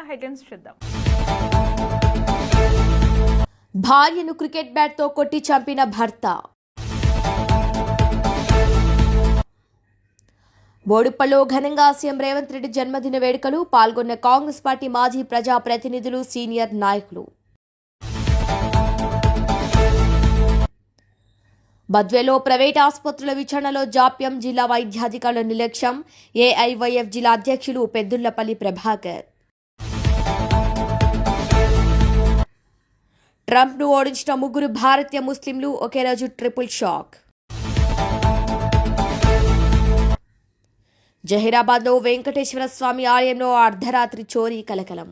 ముందుగా హెడ్లైన్స్ చూద్దాం. భార్యను క్రికెట్ బ్యాట్తో కొట్టి చంపిన భర్త. బోడుప్పలో ఘనంగా సీఎం రేవంత్ రెడ్డి జన్మదిన వేడుకలు పాల్గొన్న కాంగ్రెస్ పార్టీ మాజీ ప్రజా ప్రతినిధులు సీనియర్ నాయకులు. బద్వేలో ప్రైవేట్ ఆసుపత్రుల విచారణలో జాప్యం జిల్లా వైద్యాధికారుల నిర్లక్ష్యం ఏఐవైఎఫ్ జిల్లా అధ్యక్షులు పెద్దుళ్ళపల్లి ప్రభాకర్. ట్రంప్ను ఓడించిన ముగ్గురు భారతీయ ముస్లింలు ఒకే రోజు ట్రిపుల్ షాక్. జహీరాబాద్లో వెంకటేశ్వర స్వామి ఆలయంలో అర్ధరాత్రి చోరీ కలకలం.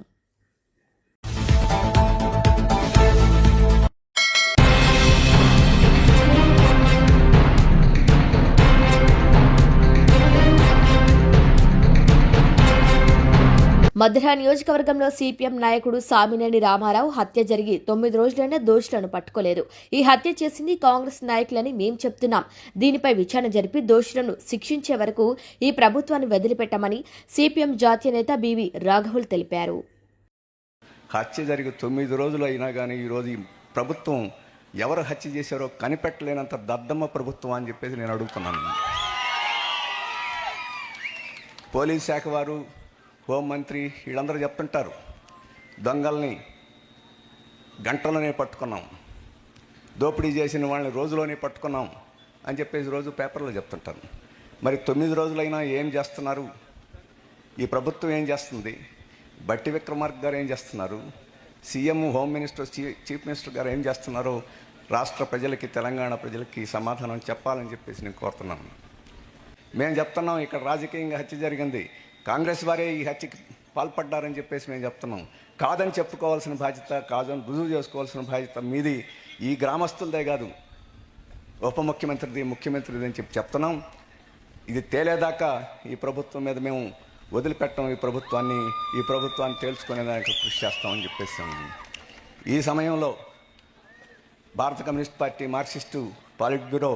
మధుర నియోజకవర్గంలో సిపిఎం నాయకుడు సామినేని రామారావు హత్య జరిగి తొమ్మిది రోజులైనా దోషులను పట్టుకోలేదు ఈ హత్య చేసింది కాంగ్రెస్ నాయకులని మేం చెప్తున్నాం. దీనిపై విచారణ జరిపి దోషులను శిక్షించే వరకు ఈ ప్రభుత్వాన్ని వదిలిపెట్టమని సిపిఎం జాతీయ నేత బివి రాఘవుల్ తెలిపారు. హత్య జరిగి తొమ్మిది రోజులు అయినా కానీ ఈరోజు ఈ ప్రభుత్వం ఎవరు హత్య చేశారో కనిపెట్టలేనంత దద్దమ్మ ప్రభుత్వం అని చెప్పేసి నేను అడుగుతున్నాను. పోలీస్ శాఖ వారు హోంమంత్రి వీళ్ళందరూ చెప్తుంటారు దొంగల్ని గంటలోనే పట్టుకున్నాం దోపిడీ చేసిన వాళ్ళని రోజులోనే పట్టుకున్నాం అని చెప్పేసి రోజు పేపర్లో చెప్తుంటారు. మరి తొమ్మిది రోజులైనా ఏం చేస్తున్నారు? ఈ ప్రభుత్వం ఏం చేస్తుంది? బట్టి విక్రమార్క గారు ఏం చేస్తున్నారు? సీఎం హోమ్ మినిస్టర్ చీ- చీఫ్ మినిస్టర్ గారు ఏం చేస్తున్నారో రాష్ట్ర ప్రజలకి తెలంగాణ ప్రజలకి సమాధానం చెప్పాలని చెప్పేసి నేను కోరుతున్నాను. మేము చెప్తున్నాం ఇక్కడ రాజకీయంగా హత్య జరిగింది. కాంగ్రెస్ వారే ఈ హత్యకి పాల్పడ్డారని చెప్పేసి మేము చెప్తున్నాం. కాదని చెప్పుకోవాల్సిన బాధ్యత కాదని రుజువు చేసుకోవాల్సిన బాధ్యత మీది. ఈ గ్రామస్తులదే కాదు ఉప ముఖ్యమంత్రిది ముఖ్యమంత్రిది అని చెప్పి చెప్తున్నాం. ఇది తేలేదాకా ఈ ప్రభుత్వం మీద మేము వదిలిపెట్టం ఈ ప్రభుత్వాన్ని ఈ ప్రభుత్వాన్ని తేల్చుకునేదానికి కృషి చేస్తామని చెప్పేసి ఈ సమయంలో Bharata communist party Marxist politburo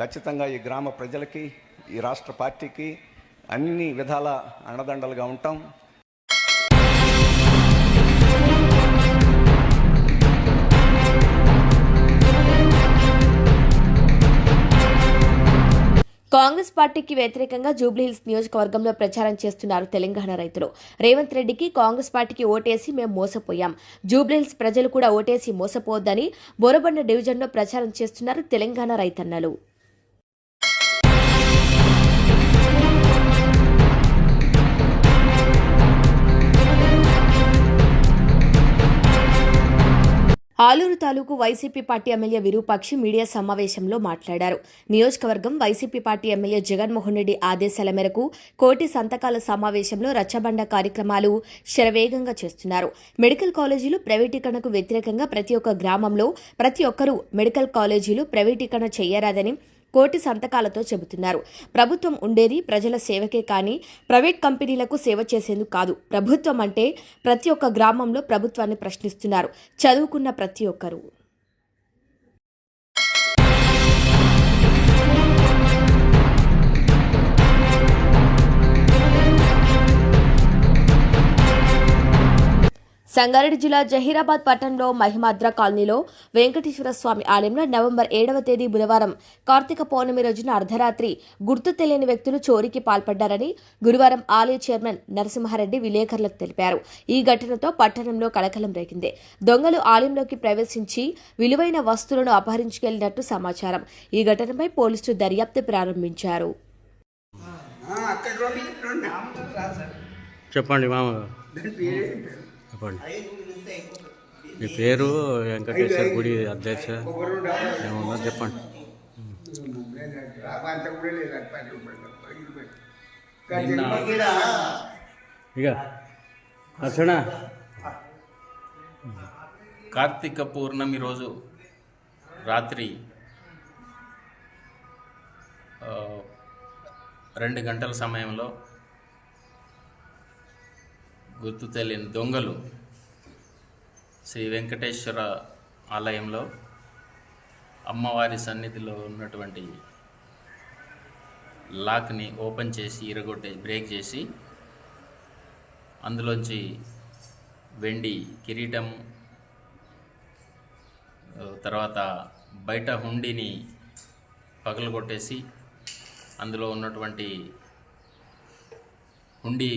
ఖచ్చితంగా ఈ గ్రామ ప్రజలకి ఈ రాష్ట్ర పార్టీకి అన్ని విధాల అండదండలుగా ఉంటాం. కాంగ్రెస్ పార్టీకి వ్యతిరేకంగా జూబ్లీహిల్స్ నియోజకవర్గంలో ప్రచారం చేస్తున్నారు తెలంగాణ రైతులు. రేవంత్ రెడ్డికి కాంగ్రెస్ పార్టీకి ఓటేసి మేము మోసపోయాం. జూబ్లీహిల్స్ ప్రజలు కూడా ఓటేసి మోసపోవద్దని బోరబండ డివిజన్లో ప్రచారం చేస్తున్నారు తెలంగాణ రైతన్నలు. ఆలూరు తాలూకు YCP party MLA Virupakshi media సమావేశంలో మాట్లాడారు. నియోజకవర్గం YCP party MLA Jaganmohan Reddy ఆదేశాల మేరకు కోటి సంతకాల సమావేశంలో రచ్చబండ కార్యక్రమాలు శరవేగంగా చేస్తున్నారు. మెడికల్ కాలేజీలు ప్రైవేటీకరణకు వ్యతిరేకంగా ప్రతి ఒక్క గ్రామంలో ప్రతి ఒక్కరూ మెడికల్ కాలేజీలు ప్రైవేటీకరణ చేయరాదని కోటి సంతకాలతో చెబుతున్నారు. ప్రభుత్వం ఉండేది ప్రజల సేవకే కానీ ప్రైవేట్ కంపెనీలకు సేవ చేసేందుకు కాదు. ప్రభుత్వం అంటే ప్రతి ఒక్క గ్రామంలో ప్రభుత్వాన్ని ప్రశ్నిస్తున్నారు. చదువుకున్న ప్రతి ఒక్కరూ. సంగారెడ్డి జిల్లా జహీరాబాద్ పట్టణంలో మహిమాద్ర కాలనీలో వెంకటేశ్వర స్వామి ఆలయంలో నవంబర్ ఏడవ తేదీ బుధవారం కార్తీక పౌర్ణమి రోజున అర్ధరాత్రి గుర్తు తెలియని వ్యక్తులు చోరీకి పాల్పడ్డారని గురువారం ఆలయ చైర్మన్ నరసింహారెడ్డి విలేకరులకు తెలిపారు. ఈ ఘటనతో పట్టణంలో కలకలం రేగింది. దొంగలు ఆలయంలోకి ప్రవేశించి విలువైన వస్తువులను అపహరించుకెళ్ళినట్టు సమాచారం. ఈ ఘటనపై పోలీసులు దర్యాప్తు ప్రారంభించారు. చెప్పండి మామగారు చెప్పండి. మీ పేరు వెంకటేశ్వర గుడి అధ్యక్ష ఏమన్నా చెప్పండి. ఇక అసనా కార్తీక పౌర్ణమి రోజు రాత్రి రెండు గంటల సమయంలో గుర్తు తెలియని దొంగలు శ్రీ వెంకటేశ్వర ఆలయంలో అమ్మవారి సన్నిధిలో ఉన్నటువంటి లాక్ని ఓపెన్ చేసి ఇరగొట్టే బ్రేక్ చేసి అందులోంచి వెండి కిరీటం తర్వాత బయట హుండీని పగలగొట్టేసి అందులో ఉన్నటువంటి హుండీ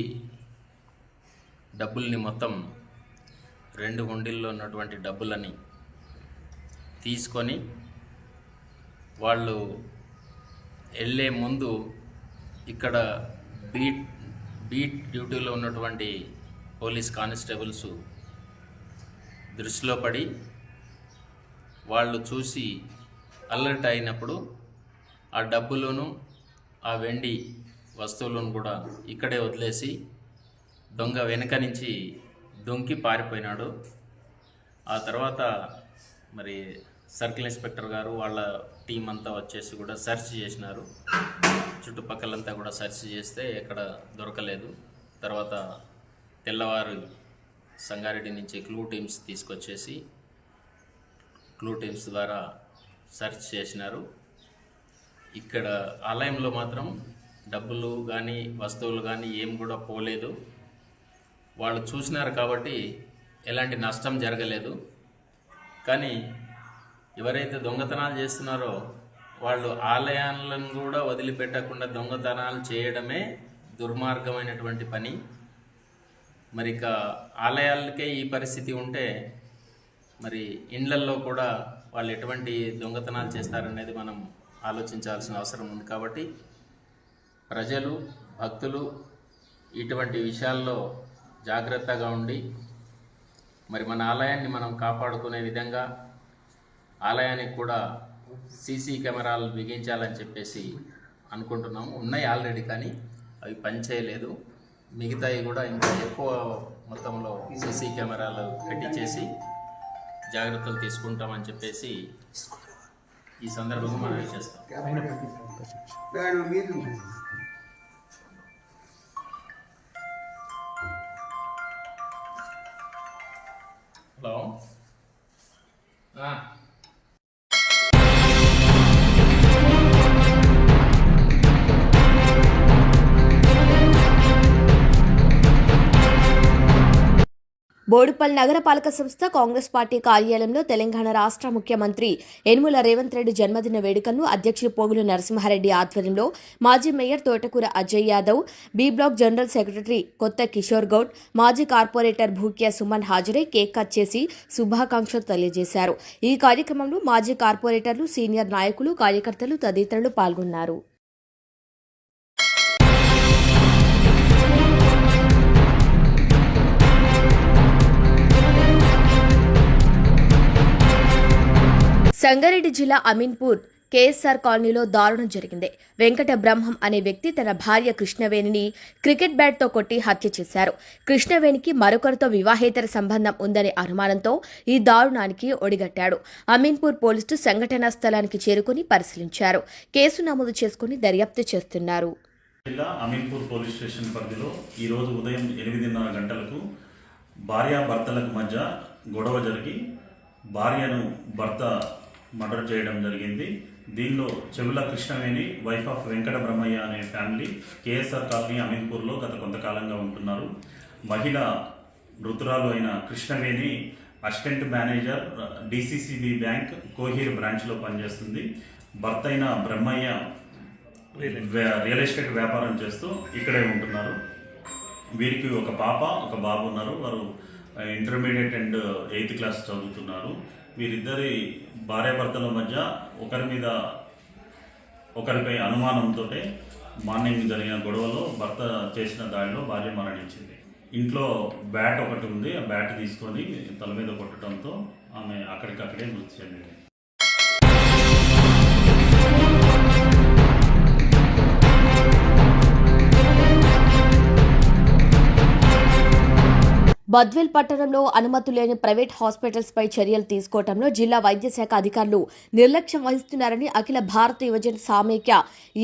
డబ్బుల్ని మొత్తం రెండు హుండీల్లో ఉన్నటువంటి డబ్బులని తీసుకొని వాళ్ళు వెళ్ళే ముందు ఇక్కడ బీట్ బీట్ డ్యూటీలో ఉన్నటువంటి పోలీస్ కానిస్టేబుల్స్ దృష్టిలో పడి వాళ్ళు చూసి అలర్ట్ అయినప్పుడు ఆ డబ్బులను ఆ వెండి వస్తువులను కూడా ఇక్కడే వదిలేసి దొంగ వెనుక నుంచి దొంకి పారిపోయినాడు. ఆ తర్వాత మరి సర్కిల్ ఇన్స్పెక్టర్ గారు వాళ్ళ టీం అంతా వచ్చేసి కూడా సెర్చ్ చేసినారు. చుట్టుపక్కలంతా కూడా సెర్చ్ చేస్తే ఎక్కడ దొరకలేదు. తర్వాత తెల్లవారు సంగారెడ్డి నుంచి క్లూ టీమ్స్ తీసుకొచ్చేసి క్లూ టీమ్స్ ద్వారా సెర్చ్ చేసినారు. ఇక్కడ ఆలయంలో మాత్రం డబ్బులు కానీ వస్తువులు కానీ ఏం కూడా పోలేదు. వాళ్ళు చూసినారు కాబట్టి ఎలాంటి నష్టం జరగలేదు. కానీ ఎవరైతే దొంగతనాలు చేస్తున్నారో వాళ్ళు ఆలయాలను కూడా వదిలిపెట్టకుండా దొంగతనాలు చేయడమే దుర్మార్గమైనటువంటి పని. మరి ఇక ఆలయాలకే ఈ పరిస్థితి ఉంటే మరి ఇండ్లల్లో కూడా వాళ్ళు ఎటువంటి దొంగతనాలు చేస్తారనేది మనం ఆలోచించాల్సిన అవసరం ఉంది కాబట్టి ప్రజలు భక్తులు ఇటువంటి విషయాల్లో జాగ్రత్తగా ఉండి మరి మన ఆలయాన్ని మనం కాపాడుకునే విధంగా ఆలయానికి కూడా సీసీ కెమెరాలు బిగించాలని చెప్పేసి అనుకుంటున్నాము ఉన్నాయి ఆల్రెడీ కానీ అవి పనిచేయలేదు. మిగతాయి కూడా ఇంకా ఎక్కువ మొత్తంలో సీసీ కెమెరాలు కట్టించేసి జాగ్రత్తలు తీసుకుంటామని చెప్పేసి ఈ సందర్భంగా మనం చేస్తాం. Tá bom, Ah, బోడుపల్లి నగరపాలక సంస్థ కాంగ్రెస్ పార్టీ కార్యాలయంలో తెలంగాణ రాష్ట్ర ముఖ్యమంత్రి యనుమల రేవంత్ రెడ్డి జన్మదిన వేడుకలను అధ్యక్షుడు పోగులు నరసింహారెడ్డి ఆధ్వర్యంలో మాజీ mayor Thotakura Ajay Yadav B block general secretary Kotha Kishore Goud మాజీ కార్పొరేటర్ భూక్యా సుమన్ హాజరై కేక్ కట్ చేసి శుభాకాంక్షలు తెలియజేశారు. ఈ కార్యక్రమంలో మాజీ కార్పొరేటర్లు సీనియర్ నాయకులు కార్యకర్తలు తదితరులు పాల్గొన్నారు. సంగారెడ్డి జిల్లా అమీన్పూర్ కేఎస్ఆర్ కాలనీలో దారుణం జరిగింది. వెంకట బ్రహ్మం అనే వ్యక్తి తన భార్య కృష్ణవేణిని క్రికెట్ బ్యాట్తో కొట్టి హత్య చేశారు. కృష్ణవేణికి మరొకరితో వివాహేతర సంబంధం ఉందనే అనుమానంతో ఈ దారుణానికి ఒడిగట్టాడు. అమీన్పూర్ పోలీసులు సంఘటనా స్థలానికి చేరుకుని పరిశీలించారు. కేసు నమోదు చేసుకుని దర్యాప్తు చేస్తున్నారు. జిల్లా అమీన్పూర్ పోలీస్ స్టేషన్ పరిధిలో ఈరోజు ఉదయం ఎనిమిదిన్నర గంటలకు భార్యాభర్తలకు మధ్య గొడవ జరిగి భార్యను భర్త మర్డర్ చేయడం జరిగింది. దీనిలో చెవుల కృష్ణవేణి వైఫ్ ఆఫ్ వెంకట బ్రహ్మయ్య అనే ఫ్యామిలీ కేఎస్ఆర్ కాలనీ అమీన్పూర్లో గత కొంతకాలంగా ఉంటున్నారు. మహిళ మృతురాలు అయిన Krishnaveni assistant manager DCCB bank Kohir బ్రాంచ్లో పనిచేస్తుంది. భర్త అయిన బ్రహ్మయ్య రియల్ ఎస్టేట్ వ్యాపారం చేస్తూ ఇక్కడే ఉంటున్నారు. వీరికి ఒక పాప ఒక బాబు ఉన్నారు. వారు ఇంటర్మీడియట్ అండ్ ఎయిత్ క్లాస్ చదువుతున్నారు. వీరిద్దరి భార్యాభర్తల మధ్య ఒకరి మీద ఒకరిపై అనుమానంతో మార్నింగ్ జరిగిన గొడవలో భర్త చేసిన దాడిలో భార్య మరణించింది. ఇంట్లో బ్యాట్ ఒకటి ఉంది ఆ బ్యాట్ తీసుకొని తల మీద కొట్టడంతో ఆమె అక్కడికక్కడే మృతి చెందింది. బద్వేల్ పట్టణంలో అనుమతి లేని ప్రైవేట్ హాస్పిటల్స్ పై చర్యలు తీసుకోవడంలో జిల్లా వైద్య శాఖ అధికారులు నిర్లక్ష్యం వహిస్తున్నారని అఖిల భారత యువజన సామైక్య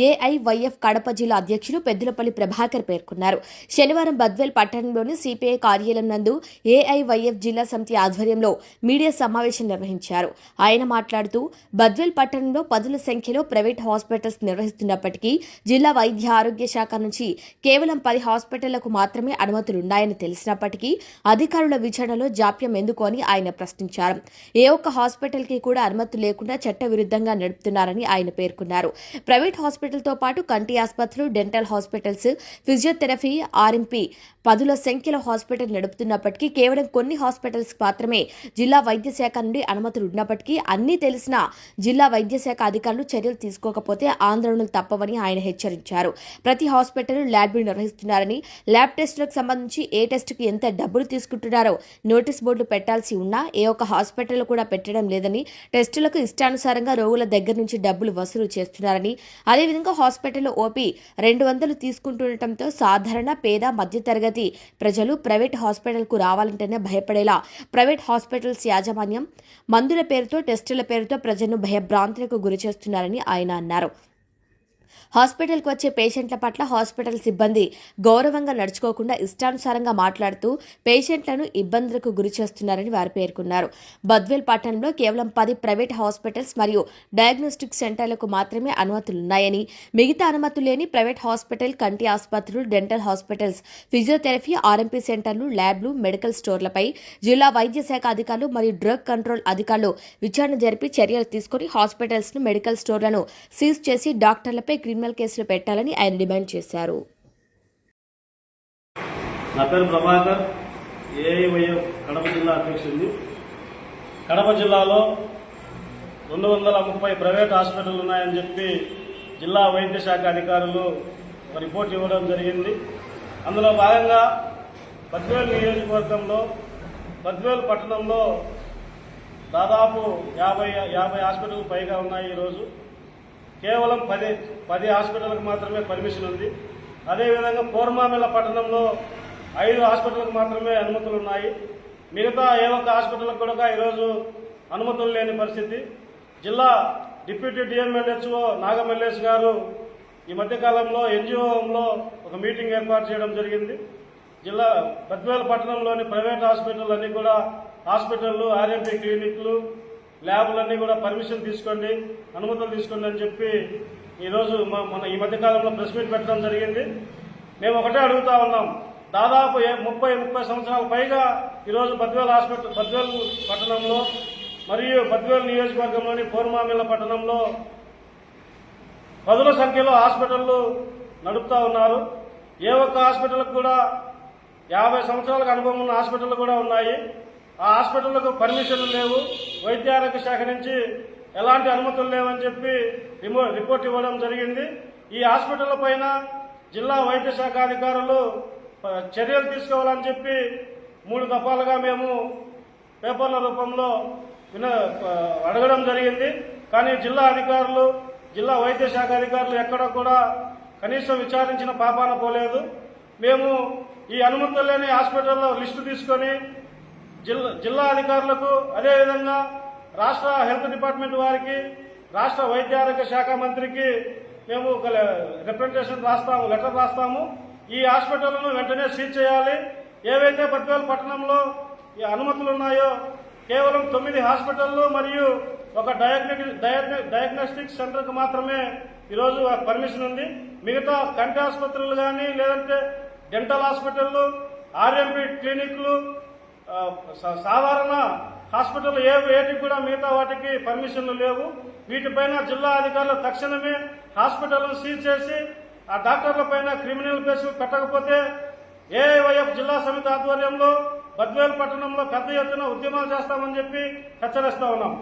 ఏఐవైఎఫ్ కడప జిల్లా అధ్యక్షులు పెద్దులపల్లి ప్రభాకర్ పేర్కొన్నారు. శనివారం బద్వేల్ పట్టణంలోని సిపిఐ కార్యాలయం నందు ఏఐవైఎఫ్ జిల్లా సమితి ఆధ్వర్యంలో మీడియా సమావేశం నిర్వహించారు. ఆయన మాట్లాడుతూ బద్వేల్ పట్టణంలో పదుల సంఖ్యలో ప్రైవేట్ హాస్పిటల్స్ నిర్వహిస్తున్నప్పటికీ జిల్లా వైద్య ఆరోగ్య శాఖ నుంచి కేవలం పది హాస్పిటళ్ళకు మాత్రమే అనుమతులున్నాయని తెలిసినప్పటికీ అధికారుల విచారణలో జాప్యం ఎందుకు అని ఆయన ప్రశ్నించారు. ఏ ఒక్క హాస్పిటల్కి కూడా అనుమతి లేకుండా చట్టవిరుద్ధంగా నడుపుతున్నారని ఆయన పేర్కొన్నారు. ప్రైవేట్ హాస్పిటల్తో పాటు కంటి ఆసుపత్రులు డెంటల్ హాస్పిటల్స్ ఫిజియోథెరపీ ఆర్ఎంపీ పదుల సంఖ్యలో హాస్పిటల్ నడుపుతున్నప్పటికీ కేవలం కొన్ని హాస్పిటల్స్ మాత్రమే జిల్లా వైద్య శాఖ నుండి అనుమతులు ఉన్నప్పటికీ అన్నీ తెలిసిన జిల్లా వైద్య శాఖ అధికారులు చర్యలు తీసుకోకపోతే ఆందోళనలు తప్పవని ఆయన హెచ్చరించారు. ప్రతి హాస్పిటల్ ల్యాబ్లు నిర్వహిస్తున్నారని ల్యాబ్ టెస్టులకు సంబంధించి ఏ టెస్టుకు ఎంత డబ్బులు తీసుకుంటున్నారో నోటీస్ బోర్డులు పెట్టాల్సి ఉన్నా ఏ ఒక్క హాస్పిటల్ కూడా పెట్టడం లేదని టెస్టులకు ఇష్టానుసారంగా రోగుల దగ్గర నుంచి డబ్బులు వసూలు చేస్తున్నారని అదేవిధంగా హాస్పిటల్లో ఓపీ రెండు వందలు తీసుకుంటుండటంతో సాధారణ పేద మధ్యతరగతి ప్రజలు ప్రైవేట్ హాస్పిటల్కు రావాలంటేనే భయపడేలా ప్రైవేట్ హాస్పిటల్స్ యాజమాన్యం మందుల పేరుతో టెస్టుల పేరుతో ప్రజలను భయభ్రాంతులకు గురి చేస్తున్నారని ఆయన అన్నారు. హాస్పిటల్కి వచ్చే పేషెంట్ల పట్ల హాస్పిటల్ సిబ్బంది గౌరవంగా నడుచుకోకుండా ఇష్టానుసారంగా మాట్లాడుతూ పేషెంట్లను ఇబ్బందులకు గురి చేస్తున్నారని వారు పేర్కొన్నారు. బద్వేల్ పట్టణంలో కేవలం పది ప్రైవేట్ హాస్పిటల్స్ మరియు డయాగ్నోస్టిక్ సెంటర్లకు మాత్రమే అనుమతులున్నాయని మిగతా అనుమతులు లేని ప్రైవేట్ హాస్పిటల్ కంటి ఆసుపత్రులు డెంటల్ హాస్పిటల్స్ ఫిజియోథెరపీ ఆర్ఎంపీ సెంటర్లు ల్యాబ్లు మెడికల్ స్టోర్లపై జిల్లా వైద్య శాఖ అధికారులు మరియు డ్రగ్ కంట్రోల్ అధికారులు విచారణ జరిపి చర్యలు తీసుకుని హాస్పిటల్స్ను మెడికల్ స్టోర్లను సీజ్ చేసి డాక్టర్లపై క్రిమినల్ కేసులు పెట్టాలని ఆయన డిమాండ్ చేశారు. నా పేరు ప్రభాకర్ ఏఐవైఎఫ్ కడప జిల్లా అధ్యక్షుడిని. కడప జిల్లాలో రెండు వందల ముప్పై ప్రైవేట్ హాస్పిటల్ ఉన్నాయని చెప్పి జిల్లా వైద్య శాఖ అధికారులు రిపోర్ట్ ఇవ్వడం జరిగింది. అందులో భాగంగా బద్వేలు నియోజకవర్గంలో బద్వేలు పట్టణంలో దాదాపు యాభై యాభై హాస్పిటల్ పైగా ఉన్నాయి ఈరోజు. కేవలం పది పది హాస్పిటల్కి మాత్రమే పర్మిషన్ ఉంది. అదేవిధంగా పోర్మామిల పట్టణంలో ఐదు హాస్పిటల్కి మాత్రమే అనుమతులు ఉన్నాయి మిగతా ఏ ఒక్క హాస్పిటల్కి కూడా ఈరోజు అనుమతులు లేని పరిస్థితి. జిల్లా డిప్యూటీ డిఎంఎల్హెచ్ఓ నాగమల్లేష్ గారు ఈ మధ్యకాలంలో ఎన్జిఓలో ఒక మీటింగ్ ఏర్పాటు చేయడం జరిగింది. జిల్లా బద్వేల పట్టణంలోని ప్రైవేట్ హాస్పిటల్ అన్ని కూడా హాస్పిటళ్ళు ఆర్ఎంపీ క్లినిక్లు ల్యాబ్లన్నీ కూడా పర్మిషన్ తీసుకోండి అనుమతులు తీసుకోండి అని చెప్పి ఈరోజు మా మన ఈ మధ్యకాలంలో ప్రెస్ మీట్ పెట్టడం జరిగింది. మేము ఒకటే అడుగుతా ఉన్నాం. దాదాపు ముప్పై ముప్పై సంవత్సరాల పైగా ఈరోజు బద్వేల్ హాస్పిటల్ బద్వేల్ పట్టణంలో మరియు బద్వేల్ నియోజకవర్గంలోని పోర్మామిల్ల పట్టణంలో పదుల సంఖ్యలో హాస్పిటళ్ళు నడుపుతా ఉన్నారు. ఏ ఒక్క హాస్పిటల్కి కూడా యాభై సంవత్సరాలకు అనుభవం ఉన్న హాస్పిటల్ కూడా ఉన్నాయి. ఆ హాస్పిటళ్ళకు పర్మిషన్లు లేవు. వైద్య ఆరోగ్య శాఖ నుంచి ఎలాంటి అనుమతులు లేవని చెప్పి రిమో- రిపోర్ట్ ఇవ్వడం జరిగింది. ఈ హాస్పిటల్ పైన జిల్లా వైద్య శాఖ అధికారులు చర్యలు తీసుకోవాలని చెప్పి మూడు దఫాలుగా మేము పేపర్ల రూపంలో విన అడగడం జరిగింది. కానీ జిల్లా అధికారులు జిల్లా వైద్య శాఖ అధికారులు ఎక్కడ కూడా కనీసం విచారించిన పాపాన పోలేదు. మేము ఈ అనుమతులు లేని హాస్పిటల్లో లిస్టు తీసుకొని జిల్లా జిల్లా అధికారులకు అదేవిధంగా రాష్ట్ర హెల్త్ డిపార్ట్మెంట్ వారికి రాష్ట్ర వైద్య ఆరోగ్య శాఖ మంత్రికి మేము ఒక రిప్రజెంటేషన్ రాస్తాము లెటర్ రాస్తాము. ఈ హాస్పిటల్ను వెంటనే సీజ్ చేయాలి. ఏవైతే బద్వేల్ పట్టణంలో ఈ అనుమతులు ఉన్నాయో కేవలం తొమ్మిది హాస్పిటల్లు మరియు ఒక డయాగ్నోస్టిక్ సెంటర్కు మాత్రమే ఈరోజు పర్మిషన్ ఉంది. మిగతా కంటి ఆసుపత్రులు కానీ లేదంటే డెంటల్ హాస్పిటళ్ళు ఆర్ఎంపీ క్లినిక్లు సాధారణ హాస్పిటల్ ఏ ఏటికి కూడా మిగతా వాటికి పర్మిషన్లు లేవు. వీటిపైన జిల్లా అధికారులు తక్షణమే హాస్పిటల్ సీజ్ చేసి ఆ డాక్టర్ల పైన క్రిమినల్ కేసులు పెట్టకపోతే ఏఐవైఎఫ్ జిల్లా సమితి ఆధ్వర్యంలో బద్వేల్ పట్టణంలో పెద్ద ఎత్తున ఉద్యమాలు చేస్తామని చెప్పి హెచ్చరిస్తా ఉన్నాం.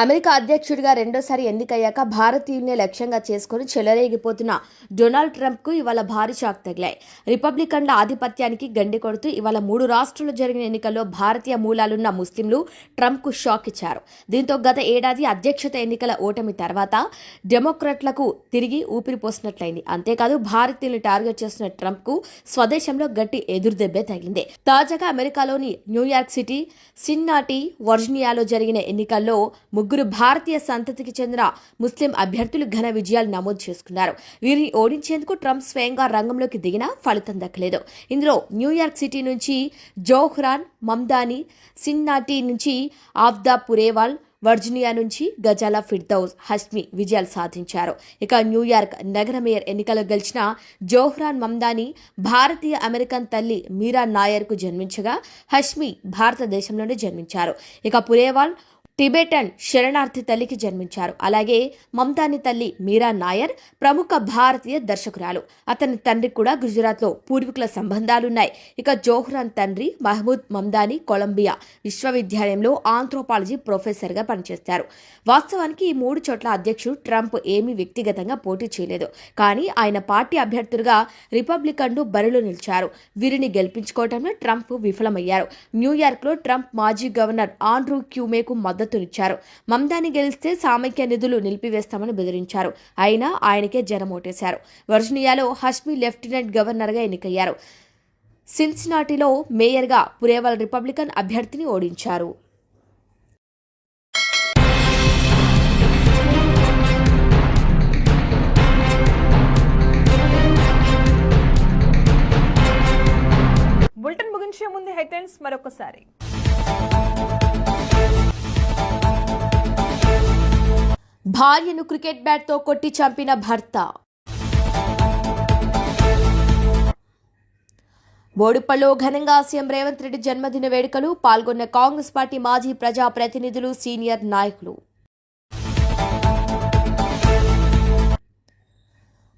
అమెరికా అధ్యక్షుడిగా రెండోసారి ఎన్నికయ్యాక భారతీయుల్నే లక్ష్యంగా చేసుకుని చెలరేగిపోతున్న డొనాల్డ్ ట్రంప్కు ఇవాళ భారీ షాక్ తగిలాయి. రిపబ్లికన్ల ఆధిపత్యానికి గండి కొడుతూ ఇవాళ మూడు రాష్ట్రాల్లో జరిగిన ఎన్నికల్లో భారతీయ మూలాలున్న ముస్లింలు ట్రంప్కు షాక్ ఇచ్చారు. దీంతో గత ఏడాది అధ్యక్షత ఎన్నికల ఓటమి తర్వాత డెమోక్రాట్లకు తిరిగి ఊపిరి పోసినట్లయింది. అంతేకాదు భారతీయులను టార్గెట్ చేస్తున్న ట్రంప్కు స్వదేశంలో గట్టి ఎదురుదెబ్బే తగిలింది. తాజాగా అమెరికాలోని న్యూయార్క్ సిటీ సిన్నాటి వర్జీనియాలో జరిగిన ఎన్నికల్లో ముగ్గురు భారతీయ సంతతికి చెందిన ముస్లిం అభ్యర్థులు ఘన విజయాలు నమోదు చేసుకున్నారు. వీరిని ఓడించేందుకు ట్రంప్ స్వయంగా రంగంలోకి దిగినా ఫలితం దక్కలేదు. ఇందులో న్యూయార్క్ సిటీ నుంచి జోహ్రాన్ మమ్దాని సిన్నాటి నుంచి ఆఫ్దా పురేవాల్ వర్జీనియా నుంచి గజాల ఫిర్దౌస్ హస్మి విజయాలు సాధించారు. ఇక న్యూయార్క్ నగర మేయర్ ఎన్నికల్లో గెలిచిన జోహ్రాన్ మమ్దాని భారతీయ అమెరికన్ తల్లి మీరా నాయర్కు జన్మించగా హష్మి భారతదేశంలోనే జన్మించారు. ఇక పురేవాల్ టిబెటన్ శరణార్థి తల్లికి జన్మించారు. అలాగే మమతాని తల్లి మీరా నాయర్ ప్రముఖ భారతీయ దర్శకురాలు. అతని తండ్రి కూడా గుజరాత్లో పూర్వీకుల సంబంధాలున్నాయి. ఇక జోహ్రాన్ తండ్రి మహమూద్ మమ్దాని కొలంబియా విశ్వవిద్యాలయంలో ఆంథ్రోపాలజీ ప్రొఫెసర్గా పనిచేస్తారు. వాస్తవానికి ఈ మూడు చోట్ల అధ్యక్షుడు ట్రంప్ ఏమీ వ్యక్తిగతంగా పోటీ చేయలేదు. కానీ ఆయన పార్టీ అభ్యర్థులుగా రిపబ్లికన్లు బరిలో నిలిచారు. వీరిని గెలిపించుకోవడంలో ట్రంప్ విఫలమయ్యారు. న్యూయార్క్లో ట్రంప్ మాజీ గవర్నర్ ఆండ్రూ క్యూమేకు మద్దతునిచ్చారు మమ్దాని గెలిస్తే సామైక్య నిధులు నిలిపివేస్తామని బెదిరించారు. అయినా ఆయనకే జనమోటేశారు వర్జీనియాలో హష్మి లెఫ్టినెంట్ గవర్నర్గా ఎన్నికయ్యారు. సిన్సినాటిలో మేయర్గా పురేవాల్ రిపబ్లికన్ అభ్యర్థిని ఓడించారు. బులెటిన్ ముగించే ముందు హెడ్లైన్స్ మరొకసారి. భార్యను క్రికెట్ బ్యాట్తో కొట్టి చంపిన భర్త. బోడుపల్లో ఘనంగా సీఎం రేవంత్ రెడ్డి జన్మదిన వేడుకలు పాల్గొన్న కాంగ్రెస్ పార్టీ మాజీ ప్రజా ప్రతినిధులు సీనియర్ నాయకులు.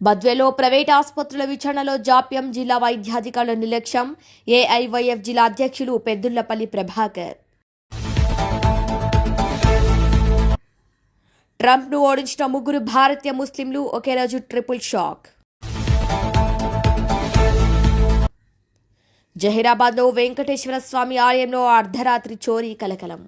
బద్వేలో ప్రైవేట్ ఆసుపత్రుల విచారణలో జాప్యం జిల్లా వైద్యాధికారుల నిర్లక్ష్యం ఏఐవైఎఫ్ జిల్లా అధ్యక్షులు పెద్దుళ్ళపల్లి ప్రభాకర్. ట్రంప్ను ఓడించిన ముగ్గురు భారతీయ ముస్లింలు ఒకే రోజు ట్రిపుల్ షాక్. జహీరాబాద్లో వెంకటేశ్వర స్వామి ఆలయంలో అర్ధరాత్రి చోరీ కలకలం.